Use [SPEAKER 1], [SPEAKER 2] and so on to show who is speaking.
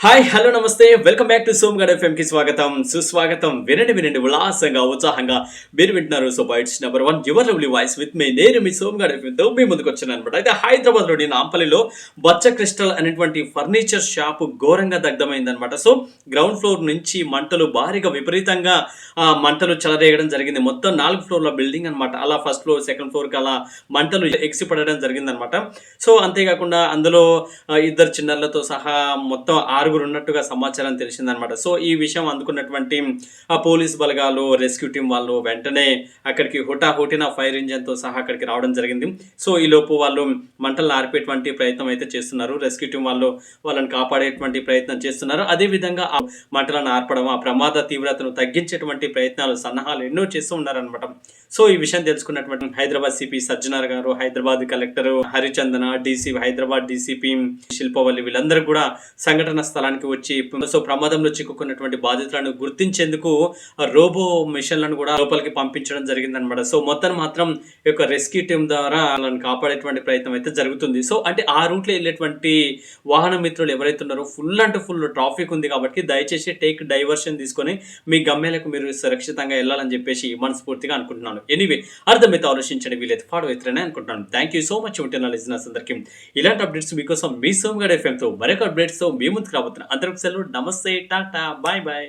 [SPEAKER 1] Hi hello నమస్తే. Welcome back to Som గడ్ FM కి స్వాగతం. సుస్వాగతం. వినండి వినండి. ఉల్లాసంగా ఉత్సాహంగా మీరు వింటున్నారు so bytes number one your lovely voice with me. నేను మీ సోమ్ గడ్ ఎఫ్ఎం తో మీ ముందుకు వచ్చాను అనమాట. అయితే హైదరాబాద్లోని నాంపల్లిలో బచ్చ క్రిస్టల్ అనేటువంటి ఫర్నిచర్ షాప్ ఘోరంగా దగ్ధమైంది అనమాట. సో గ్రౌండ్ ఫ్లోర్ నుంచి మంటలు భారీగా విపరీతంగా ఆ, మంటలు చెలరేయడం జరిగింది. మొత్తం నాలుగు ఫ్లోర్ల బిల్డింగ్ అనమాట. అలా ఫస్ట్ ఫ్లోర్ సెకండ్ ఫ్లోర్కి అలా మంటలు ఎక్సి పడడం జరిగింది అనమాట సో అంతేకాకుండా అందులో ఇద్దరు చిన్నలతో సహా మొత్తం ఆరుగురు ఉన్నట్టుగా సమాచారం తెలిసిందనమాట సో ఈ విషయం అందుకున్నటువంటి ఆ పోలీస్ బలగాలు రెస్క్యూ టీం వాళ్ళు వెంటనే అక్కడికి హుటాహుటిన ఫైర్ ఇంజన్తో సహా అక్కడికి రావడం జరిగింది. సో ఈ లోపు వాళ్ళు మంటలు ఆర్పేటువంటి ప్రయత్నం అయితే చేస్తున్నారు. రెస్క్యూ టీం వాళ్ళు వాళ్ళని కాపాడేటువంటి ప్రయత్నం చేస్తున్నారు. అదే విధంగా ఆ మంటలను ఆర్పడం ఆ ప్రమాద తీవ్రతను తగ్గించేటువంటి ప్రయత్నాలు సన్నాహాలు ఎన్నో చేస్తూ ఉన్నారనమాట సో ఈ విషయం తెలుసుకున్నటువంటి హైదరాబాద్ సిపి సజ్జనార్ గారు Hyderabad collector Harichandana DC Hyderabad DCP Shilpavalli వీళ్ళందరూ కూడా సంఘటన స్థలానికి వచ్చి సో ప్రమాదంలో చిక్కుకున్నటువంటి బాధితులను గుర్తించేందుకు రోబో మిషన్లను కూడా లోపలికి పంపించడం జరిగిందనమాట సో మొత్తం మాత్రం ఈ యొక్క రెస్క్యూ టీం ద్వారా వాళ్ళని కాపాడేటువంటి ప్రయత్నం అయితే జరుగుతుంది. సో అంటే ఆ రూట్లో వెళ్ళేటువంటి వాహన మిత్రులు ఎవరైతే ఉన్నారో ఫుల్ అంటే ఫుల్ ట్రాఫిక్ ఉంది కాబట్టి దయచేసి టేక్ డైవర్షన్ తీసుకొని మీ గమ్యాలకు మీరు సురక్షితంగా వెళ్ళాలని చెప్పేసి మనస్ఫూర్తిగా అనుకుంటున్నాను. ఎనీవే అర్థమైతే ఆలోచించండి. వీలైతే ఫాలో అవుతారని అనుకుంటున్నాను. థ్యాంక్ యూ సో మచ్ ఉంటున్న లిజినర్స్ అందరికీ ఇలాంటి అప్డేట్స్ మీకోసం మీ సోమగడ్ ఎఫ్ఎంతో మరొక అప్డేట్స్తో మీ ముందుకు రాబోతున్నాను అందరికి సెలవు నమస్తే టాటా బాయ్ బాయ్